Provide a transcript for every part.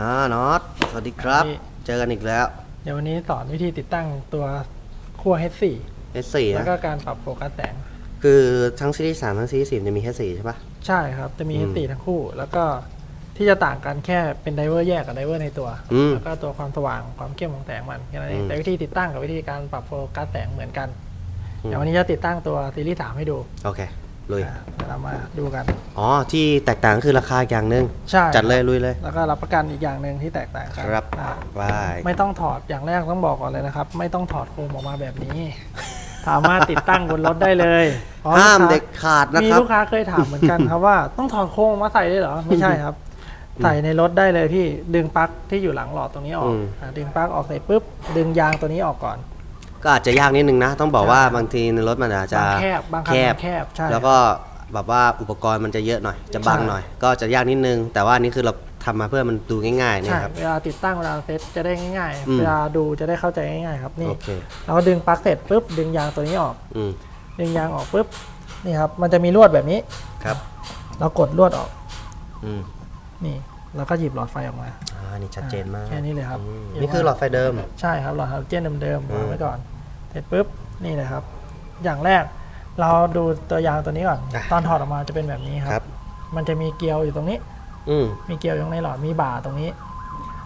อ่าน็อตสวัสดีครับ นี่ เจอกันอีกแล้ว เดี๋ยววันนี้สอนวิธีติดตั้งตัวขั้ว H4 S4 แล้วนะก็การปรับโฟกัสแสง คือทั้งซีรีส์3ทั้งซีรีส์4จะมีแค่4ใช่ปะ ใช่ครับ จะมี อืม H4 ทั้งคู่ แล้วก็ที่จะต่างกันแค่เป็นไดเวอร์แยกกับไดเวอร์ในตัว อืม แล้วก็ตัวความสว่างความเข้มของแสงมันแค่นั้นเออืงมแต่วิธีติดตั้งกับวิธีการปรับโฟกัสแสงเหมือนกัน อืม เดี๋ยววันนี้จะติดตั้งตัวซีรีส์3ให้ดู โอเค ลุย อ่าเดี๋ยวเรามาดูกัน อ๋อ ที่แตกต่างคือราคาอย่างหนึ่งใช่ จัดเลยลุยเลย แล้วก็รับประกันอีกอย่างหนึ่งที่แตกต่างกันครับอ่าบายไม่ต้องถอดอย่างแรกต้องบอกก่อนเลยนะครับ ไม่ต้องถอดโคมออกมาแบบนี้ สามารถติดตั้งบนรถได้เลยเพระห้ามลูกค้เด็ดขาดนะมีครับ ลูกค้าเคยถามเหมือนกันครับว่า ต้องถอดโครงมาใส่ได้เหรอไม่ใช่ครับ ใส่ในรถได้เลยพี่ดึงปลั๊กที่อยู่หลังหลอดตรงนี้ออกอืม อ่าดึงปลั๊กออกเสร็จปุ๊บดึงยางตัวนี้ออกก่อน ก็อาจจะยากนิดนึงนะ ต้องบอกใช่ว่าบางทีในรถมันอาจจะบางแคบบางคันมันแคบใช่แล้วก็แบบว่าอุปกรณ์มันจะเยอะหน่อย จะบังใช่หน่อย ก็จะยากนิดนึง แต่ว่านี่คือเราทำมาเพื่อมันดูง่ายๆเนี่ใช่ยครับ เวลาติดตั้งเวลาเซตจะได้ง่ายอืม ๆ เวลาดูจะได้เข้าใจง่ายๆครับนี่ โอเคเราก็ดึงปลั๊กเสร็จปุ๊บดึงยางตัวนี้ออก อืมดึงยางออกปุ๊บนี่ครับมันจะมีลวดแบบนี้ ครับเรากดลวดออกอืมนี่แล้วก็หยิบหลอดไฟออกมาอ่านี่ชัดเจนมากแค่นี้เลยครับอืมเดี๋ยวนี่คือหลอดไฟเดิม ใช่ครับหลอดฮาโลเจนเดิมๆอืมวางไว้ก่อน เสร็จปุ๊บนี่เลยครับ อย่างแรกเราดูตัวยางตัวนี้ก่อนตอนถอดออกมาจะเป็นแบบนี้คครัรับ บ มันจะมีเกลียวอยู่ตรงนี้ อืมมีเกลียวอยู่ในหลอดมีบ่าตรงนี้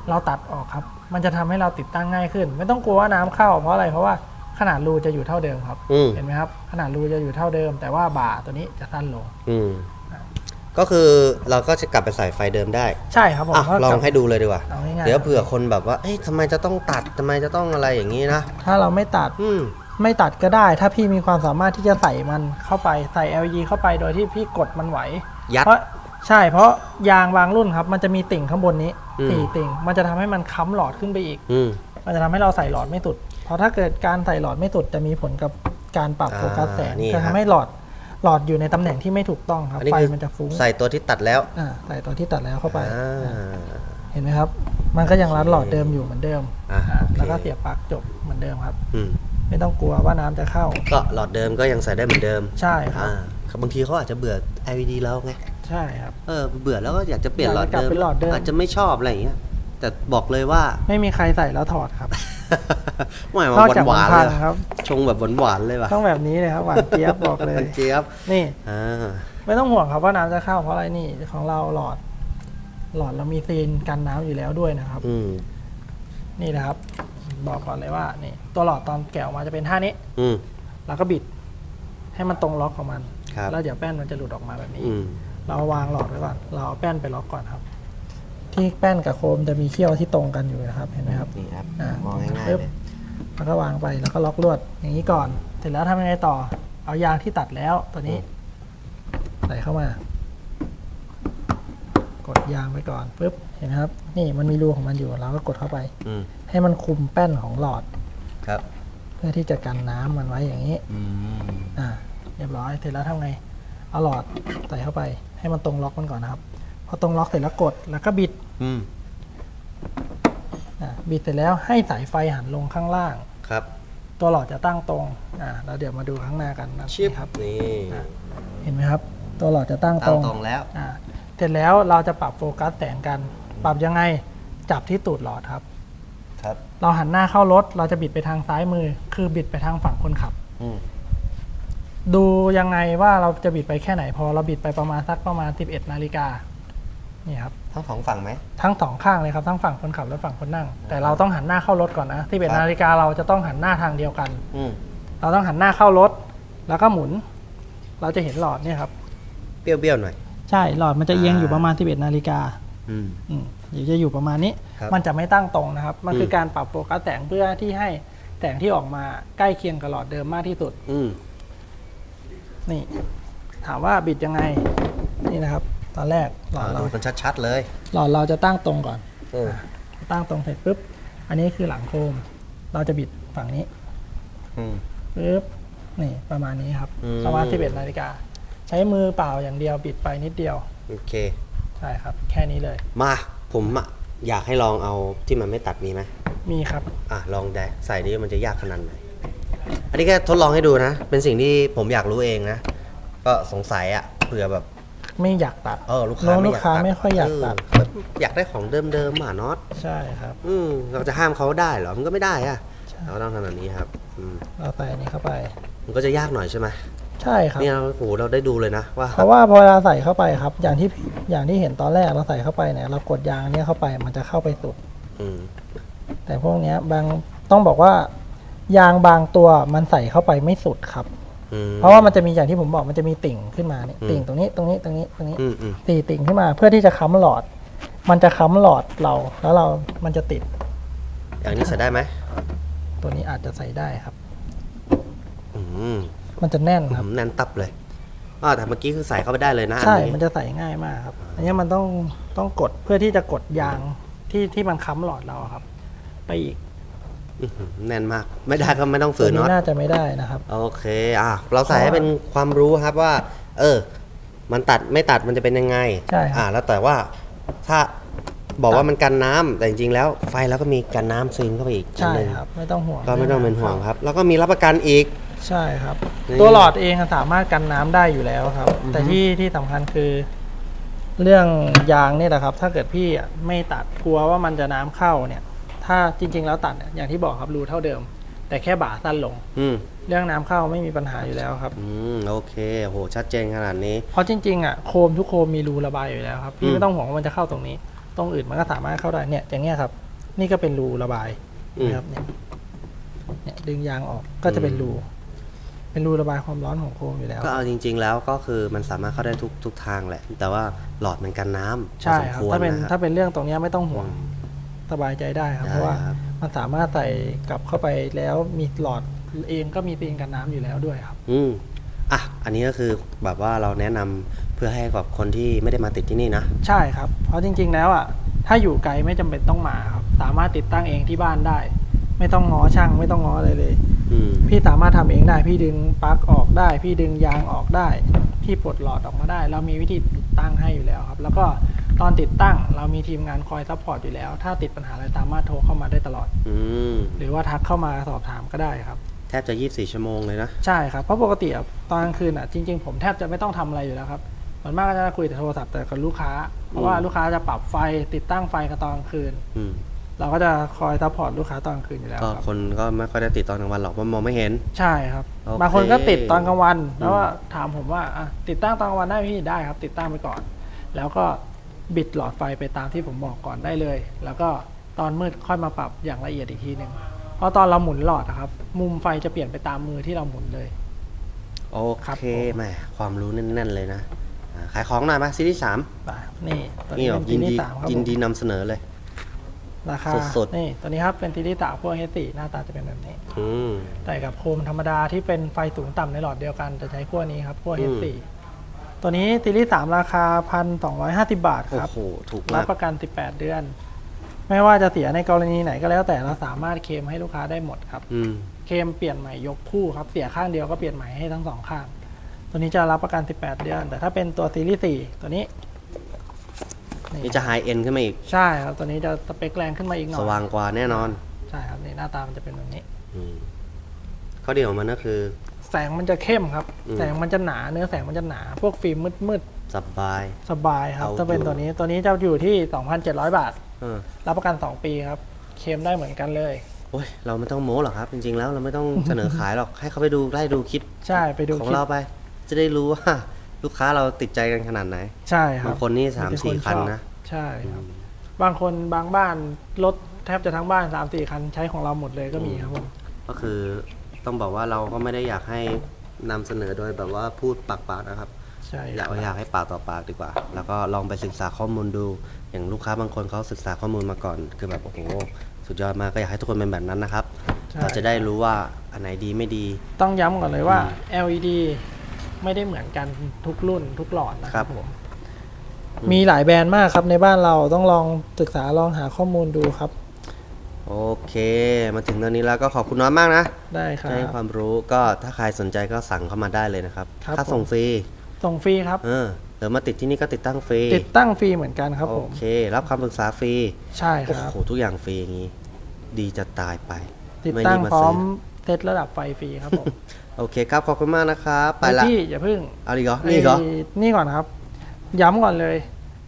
เราตัดออกครับ มันจะทำให้เราติดตั้งง่ายขึ้น ไม่ต้องกลัวว่าน้ำเข้า เพราะอะไรเพราะว่าขนาดรูจะอยู่เท่าเดิมครับ อืมเห็นไหมครับ ขนาดรูจะอยู่เท่าเดิม แต่ว่าบ่าตัวนี้จะสั้นลง อืม ก็คือเราก็จะกลับไปใส่ไฟเดิมได้ใช่ครับผมอะก็ลองกบให้ดูเลยดีกว่าเอาง่ายๆเดี๋ยวเผื่อคนแบบว่าเอ้ยทำไมจะต้องตัดทำไมจะต้องอะไรอย่างนี้นะถ้าเราไม่ตัดอืม ไม่ตัดก็ได้ ถ้าพี่มีความสามารถที่จะใส่มันเข้าไปใส่ LED เข้าไปโดยที่พี่กดมันไหวยัดเพราะใช่เพราะยางบางรุ่นครับ มันจะมีติ่งข้างบนนี้อืม สี่ติ่ง มันจะทำให้มันค้ำหลอดขึ้นไปอีก อืม มันจะทำให้เราใส่หลอดไม่สุด เพราะถ้าเกิดการใส่หลอดไม่สุดจะมีผลกับการปรับอ่าโฟกัสแสงนี่จะครัทำบให้หลอด หลอดอยู่ในตำแหน่งที่ไม่ถูกต้องครับ อันนี้ไฟคือ มันจะฟุ้งใส่ตัวที่ตัดแล้วอ่าใส่ตัวที่ตัดแล้วเข้าไปอ่าอ่าเห็นไหมครับ มันก็ยังรัดหลอดเดิมอยู่เหมือนเดิมอ่าอ่าโอเคแล้วก็เสียบปลั๊กจบเหมือนเดิมครับ อืมไม่ต้องกลัวว่าน้ำจะเข้า ก็หลอดเดิมก็ยังใส่ได้เหมือนเดิมใช่ครับ อ่าบางทีเขาอาจจะเบื่อ LED แล้วไงใช่ครับ เออเบื่อแล้วก็อยากจะเปลี่ยนหลอดอยากจะกลับเดิมเป็นหลอดเดิม อาจจะไม่ชอบอะไรอย่างเงี้ยแต่บอกเลยว่า ไม่มีใครใส่แล้วถอดครับ ไม่นมาอกจากหวานๆพัเลยงครับ ชงแบบหวานๆเลยว่ะต้องแบบนี้เลยครับหวานเจี๊ยบบอกเลย เจี๊ยบนี่ อ่าไม่ต้องห่วงครับว่าน้ำจะเข้าเพราะอะไรนี่ของเราหลอด หลอดเรามีซีนกันน้ำอยู่แล้วด้วยนะครับ อืมนี่นะครับ บอกก่อนเลยว่านี่ตัวหลอดตอนแกะออกมาจะเป็นท่านี้ อืม แล้วก็บิด ให้มันตรงล็อกของมัน ครับ แล้วเดี๋ยวแป้นมันจะหลุดออกมาแบบนี้ อืมเราวางหลอดไว้ก่อน เราเอาแป้นไปล็อกก่อนครับ ที่แป้นกับโคมจะมีเขี้ยวที่ตรงกันอยู่นะครับเห็นไหมครับนี่ครับอ่ามมองง่ายๆปึ๊บเลยแล้วก็วางไปแล้วก็ล็อกลวดอย่างนี้ก่อน เสร็จแล้วทำยังไงต่อ เอายางที่ตัดแล้วตัวนี้ ใส่เข้ามา กดยางไปก่อนปุ๊บเห็นไหมครับ นี่มันมีรูของมันอยู่เราก็กดเข้าไป อืมให้มันคุมแป้นของหลอด ครับเพื่อที่จะกันน้ำมันไว้อย่างนี้ อืมอ่า เรียบร้อย เสร็จแล้วทำไง เอาหลอดใส่เข้าไป ให้มันตรงล็อกมันก่อนนะครับ พอตรงล็อกเสร็จแล้วกดแล้วก็บิดอืมอ่าบิดเสร็จแล้วให้สายไฟหันลงข้างล่าง ครับตัวหลอดจะตั้งตรงอ่าแล้วเดี๋ยวมาดูข้างหน้ากันนะชิปครับ นี่อะ เห็นไหมครับ ตัวหลอดจะตั้งตตั้รงงตรงแล้วอ่าเสร็จแล้วเราจะปรับโฟกัสแสงกัน ปรับยังไงจับที่ตูดหลอดครับ ครับ เราหันหน้าเข้ารถเราจะบิดไปทางซ้ายมือ คือบิดไปทางฝั่งคนขับ อืมดูยังไงว่าเราจะบิดไปแค่ไหนพอเราบิดไปประมาณสักประมาณ 11 นาฬิกา นี่ครับทั้งสองฝั่งไหม ทั้งสองข้างเลยครับทั้งฝั่งคนขับและฝั่งคนนั่ง แต่เราต้องหันหน้าเข้ารถก่อนนะครับ11นาฬิกาเราจะต้องหันหน้าทางเดียวกัน อืมเราต้องหันหน้าเข้ารถ แล้วก็หมุน เราจะเห็นหลอดเนี่ยครับ เปรี้ยวๆหน่อย ใช่หลอดมันจะเอียงอยู่อ่าประมาณ11นาฬิกาอืม อืมเดี๋ยวจะอยู่ประมาณนี้ ครับมันจะไม่ตั้งตรงนะครับ มันคือม การปรับโฟกัสแสงเพื่อที่ให้แสงที่ออกมาใกล้เคียงกับหลอดเดิมมากที่สุด อืม นี่ ถามว่าบิดยังไง นี่นะครับ ตอนแรกหลออ่าดเราดูกันชัดๆเลยหลอดเราจะตั้งตรงก่อนเออตั้งตรงเสร็จปุ๊บอันนี้คือหลังโคม เราจะบิดฝั่งนี้อืม ปุ๊บนี่ประมาณนี้ครับอืม ประมาณ11นาฬิกาใช้มือเปล่าอย่างเดียวบิดไปนิดเดียวโอเค ใช่ครับ แค่นี้เลยมาผมอะอยากให้ลองเอาที่มันไม่ตัดมีไหมมีครับ อะลองได้ใส่ดิมันจะยากขนาดไหนอันนี้แค่ทดลองให้ดูนะ เป็นสิ่งที่ผมอยากรู้เองนะ ก็สงสัยอะเผื่อแบบ ไม่อยากตัดเออลูกค้าน้องไม่ลูกค้าไม่ค่อยอยากตัดเอออยากได้ของเดิมๆอะน็อตใช่ครับ อืมเราจะห้ามเขาได้เหรอมันก็ไม่ได้อะเราก็ต้องทำแบบนี้ครับอืมเราใส่อันนี้เข้าไป มันก็จะยากหน่อยใช่ไหมใช่ครับเนี่ยโอ้โหเราได้ดูเลยนะว่าเพราะว่าพอเวลาใส่เข้าไปครับ อย่างที่อย่างที่เห็นตอนแรกเราใส่เข้าไปเนี่ยเรากดยางเนี่ยเข้าไปมันจะเข้าไปสุดอืมแต่พวกเนี้ยบางต้องบอกว่ายางบางตัวมันใส่เข้าไปไม่สุดครับอืม เพราะว่ามันจะมีอย่างที่ผมบอกมันจะมีติ่งขึ้นมาเนี่ยอืมติ่งตรงนี้ตรงนี้ตรงนี้ตรงนี้อืมอืมตีติ่งขึ้นมาเพื่อที่จะค้ำหลอด มันจะค้ำหลอดเราแล้วเรา มันจะติด อย่างนี้ใส่ได้ไหมตัวนี้อาจจะใส่ได้ครับอืมมันจะแน่นครับอืมแน่นตับเลยอ่าแต่เมื่อกี้คือใส่เข้าไปได้เลยนะอัใช่นี้มันจะใส่ง่ายมากครับ อันนี้มันต้องต้องกดเพื่อที่จะกดยางที่ที่มันค้ำหลอดเราอะครับ ไปอีก อื้อหือแน่นมาก ไม่ได้ก็ไม่ต้องตัฝืวนนี้น็อตน่าจะไม่ได้นะครับ โอเค อะ เราใส่ให้เป็นความรู้ครับว่า เออ มันตัดไม่ตัดมันจะเป็นยังไงใช่ครับ อ่า แล้วแต่ว่าถ้าบอกว่ามันกันน้ำแต่จริงๆแล้ว ไฟแล้วก็มีกันน้ำซึมเข้าไปอีกใช่อันหนึ่งครับ ไม่ต้องห่วงก็ไม่ต้องเป็นห่วงครับ แล้วก็มีรับประกันอีก ใช่ครับ นี่ตัวหลอดเองอะสามารถกันน้ำได้อยู่แล้วครับ อือฮึ แต่ที่ที่สำคัญคือ เรื่องยางเนี่ยแหละครับ ถ้าเกิดพี่อะไม่ตัดกลัวว่ามันจะน้ำเข้าเนี่ย ถ้าจริง ๆ แล้วตัดเนี่ยอย่างที่บอกครับรูเท่าเดิม แต่แค่บ่าสั้นลง อืมเรื่องน้ำเข้าไม่มีปัญหาอยู่แล้วครับ อืมโอเคโหชัดเจนขนาดนี้ เพราะจริงๆอะโคมทุกโคมมีรูระบายอยู่แล้วครับอืพี่มไม่ต้องห่วงว่ามันจะเข้าตรงนี้ ตรงอื่นมันก็สามารถเข้าได้เนี่ยอย่างเงี้ยครับ นี่ก็เป็นรูระบายอืมนะครับเนี่ยเนี่ยดึงยางออกก็จะเป็นรู เป็นรูระบายความร้อนของโคมอยู่แล้ว ก็เอาจริง ๆ แล้วก็คือมันสามารถเข้าได้ทุกทุกทางแหละ แต่ว่าหลอดมันกันน้ำใช่พอครับสมวถ้าเป็นนะถ้าเป็นเรื่องตรงเนี้ยไม่ต้องห่วง อืม สบายใจได้ครับได้เพราะว่าครับมันสามารถใส่กลับเข้าไปแล้วมีหลอดเองก็มีตีนกันน้ำอยู่แล้วด้วยครับ อืมอะอันนี้ก็คือแบบว่าเราแนะนำเพื่อให้กับคนที่ไม่ได้มาติดที่นี่นะ ใช่ครับ เพราะจริง ๆ แล้วอะถ้าอยู่ไกลไม่จำเป็นต้องมาครับ สามารถติดตั้งเองที่บ้านได้ ไม่ต้องง้อช่างไม่ต้องง้ออะไรเลยอืมพี่สามารถทำเองได้ พี่ดึงปลั๊กออกได้ พี่ดึงยางออกได้ พี่ปลดหลอดออกมาได้ เรามีวิธีติดตั้งให้อยู่แล้วครับ แล้วก็ ตอนติดตั้งเรามีทีมงานคอยซัพพอร์ตอยู่แล้ว ถ้าติดปัญหาอะไรสามารถโทรเข้ามาได้ตลอด อืมหรือว่าทักเข้ามาสอบถามก็ได้ครับ แทบจะ 24 ชั่วโมงเลยนะ ใช่ครับ เพราะปกติอะตอนกลางคืนอะจริงๆ ผมแทบจะไม่ต้องทำอะไรอยู่แล้วครับส่วนมากก็จะคุยแต่โทรศัพท์แต่กับลูกค้า เพราะว่าลูกค้าจะปรับไฟติดตั้งไฟกันตอนกลางคืน อืมเราก็จะคอยซัพพอร์ตลูกค้าตอนกลางคืนอยู่แล้วก็ครับ คนก็ไม่ค่อยได้ติดตอนกลางวันหรอกเพราะมองไม่เห็น ใช่ครับ โอเคบางคนก็ติดตอนกลางวัน แล้วว่าถามผมว่าอะติดตั้งตอนกลางวันได้ไหมพี่ได้ครับ ติดตั้งไปก่อน แล้วก็ บิดหลอดไฟไปตามที่ผมบอกก่อนได้เลย แล้วก็ตอนมืดค่อยมาปรับอย่างละเอียดอีกทีหนึ่งเพราะตอนเราหมุนหลอดอะครับ มุมไฟจะเปลี่ยนไปตามมือที่เราหมุนเลย โอครับเคผม แหมความรู้แน่น ๆ เลยนะอ่าขายของหน่อยมาซีรีส์สามไปนี่ตัวนี่นี้แบเป็บนยิทีนนี่ดีสามครับยิผนมดีนำเสนอเลย ราคาสดๆ นี่ตัวนี้ครับเป็นทีนี่สามพวกเฮสี่หน้าตาจะเป็นแบบนี้ อืม แต่กับโคมธรรมดาที่เป็นไฟสูงต่ำในหลอดเดียวกันจะใช้ขั้วนี้ครับขั้ว อืม H4 ตัวนี้ซีรีส์3ราคา 1,250 บาทโอ้ครับโห ถูกรัมาบก ประกัน 18 เดือน ไม่ว่าจะเสียในกรณีไหนก็แล้วแต่เราสามารถเคลมให้ลูกค้าได้หมดครับ อืม เคลมเปลี่ยนใหม่ยกคู่ครับ เสียข้างเดียวก็เปลี่ยนใหม่ให้ทั้งสองข้าง ตัวนี้จะรับประกัน 18 เดือน แต่ถ้าเป็นตัวซีรีส์4ตัวนี้นี่จะไฮเอ็นขึ้นมาอีก ใช่ครับ ตัวนี้จะสเปคแรงขึ้นมาอีกหน่สอย ว่างกว่าแน่นอน ใช่ครับนี่หน้าตามันจะเป็นแบบนี้ อืมข้อดีของมันก็คือ แสงมันจะเข้มครับ อืม แสงมันจะหนาเนื้อแสงมันจะหนา พวกฟิล์มมืดสบาย ๆ สบายครับ เอาถ้าเป็นอยู่ ตัวนี้ตัวนี้จะอยู่ที่ 2,700 บาท เออรับประกัน 2 ปีครับ เคลมได้เหมือนกันเลย โอ้ยเราไม่ต้องโม้หรอกครับ จริง ๆ แล้วเราไม่ต้องเสนอขายหรอกให้เขาไปดูไล่ดูคลิปใช่ไปดูของคลิปเราไป จะได้รู้ว่า ลูกค้าเราติดใจกันขนาดไหน ใช่ครับบางคนนี่สามมีสี่ชคันอบนะ ใช่ครับ บางคนบางบ้านรถแทบจะทั้งบ้าน3 4คันใช้ของเราหมดเลยก็มีครับผม ก็คือ ต้องบอกว่าเราก็ไม่ได้อยากให้นำเสนอโดยแบบว่าพูดปากเปล่านะครับ ใช่อยากครับอยากให้ปากต่อปากดีกว่า แล้วก็ลองไปศึกษาข้อมูลดู อย่างลูกค้าบางคนเขาศึกษาข้อมูลมาก่อน คือแบบโอ้โหสุดยอดมากก็อยากให้ทุกคนเป็นแบบนั้นนะครับ ใช่เราจะได้รู้ว่าอันไหนดีไม่ดี ต้องย้ำก่อนเลยว่า LED ไม่ได้เหมือนกันทุกรุ่นทุกหลอดนะคครัรับบผมมีหลายแบรนด์มากครับในบ้านเราต้องลองศึกษาลองหาข้อมูลดูครับ โอเค มาถึงตอนนี้แล้วก็ขอบคุณน้อยมากนะได้ครัให้บความรู้ก็ถ้าใครสนใจก็สั่งเข้ามาได้เลยนะครับครับค่าส่งผม ฟรีส่งฟรีครับ เออเดี๋ยวมาติดที่นี่ก็ติดตั้งฟรีติดตั้งฟรีเหมือนกันครับผโอม เค รับคำปรึกษาฟรีใช่คโอ้รับ โหทุกอย่างฟรีอย่างนี้ ดีจะตายไปติดไม่ตั้งรีบมาพร้อมซื้เซตระดับไฟฟรีครับผมโอเคครับขอบคุณมากนะครับไปละพี่อย่าเพิ่งเอาดีกเหรอนี่อีกเหรอ ไอ้นี่ก่อนครับ ย้ำก่อนเลย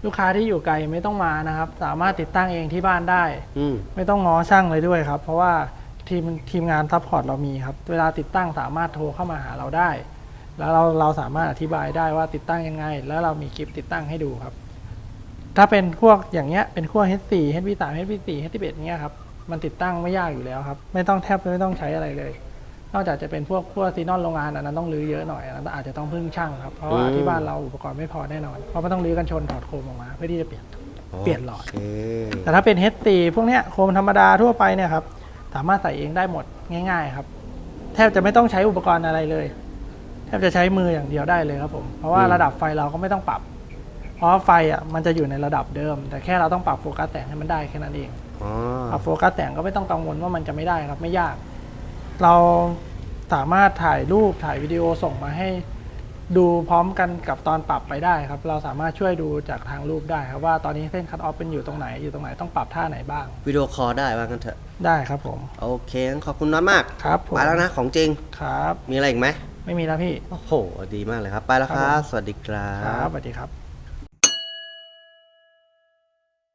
ลูกค้าที่อยู่ไกลไม่ต้องมานะครับ สามารถติดตั้งเองที่บ้านได้ อืม ไม่ต้องง้อช่างเลยด้วยครับ เพราะว่าทีมทีมงานซัพพอร์ตเรามีครับ เวลาติดตั้งสามารถโทรเข้ามาหาเราได้ แล้วเราเราสามารถอธิบายได้ว่าติดตั้งยังไง แล้วเรามีคลิปติดตั้งให้ดูครับ ถ้าเป็นพวกอย่างเงี้ยเป็นขั้ว H4 H3 H4 H11 เงี้ยครับ มันติดตั้งไม่ยากอยู่แล้วครับ ไม่ต้องแทบไม่ต้องใช้อะไรเลย นอกจากจะเป็นพวกขั้วซีนอนโรงงานอันนั้นต้องรื้อเยอะหน่อยอันนั้นอาจจะต้องพึ่งช่างครับเพราะว่าอืมที่บ้านเราอุปกรณ์ไม่พอแน่นอนเพราะมันต้องรื้อกันชนถอดโคมออกมาเพื่อที่จะเปลี่ยนเปลี่ยนหลอดโอเคแต่ถ้าเป็น H4 พวกเนี้ยโคมธรรมดาทั่วไปเนี่ยครับสามารถใส่เองได้หมดง่าย ๆ ครับ แทบจะไม่ต้องใช้อุปกรณ์อะไรเลย แทบจะใช้มืออย่างเดียวได้เลยครับผมเพราะว่าอืมระดับไฟเราก็ไม่ต้องปรับ เพราะว่าไฟอะมันจะอยู่ในระดับเดิม แต่แค่เราต้องปรับโฟกัสแสงให้มันได้แค่นั้นเองอ๋อปรับโฟกัสแสงก็ไม่ต้องกังวลว่ามันจะไม่ได้ครับไม่ยาก เราสามารถถ่ายรูปถ่ายวิดีโอส่งมาให้ดูพร้อมกันกับตอนปรับไปได้ครับ เราสามารถช่วยดูจากทางรูปได้ครับว่าตอนนี้เส้นคัตออฟเป็นอยู่ตรงไหนอยู่ตรงไหนต้องปรับท่าไหนบ้าง วิดีโอคอลได้ว่างั้นเถอะ ได้ครับผม โอเคงั้นขอบคุณน็อตมากครับผม ไปแล้วนะของจริง ครับ มีอะไรอีกไหมไม่มีแล้วพี่ โอ้โห ดีมากเลยครับ ไปแล้วคครัรับบ ผม สวัสดีครัครับบ สวัสดีครับ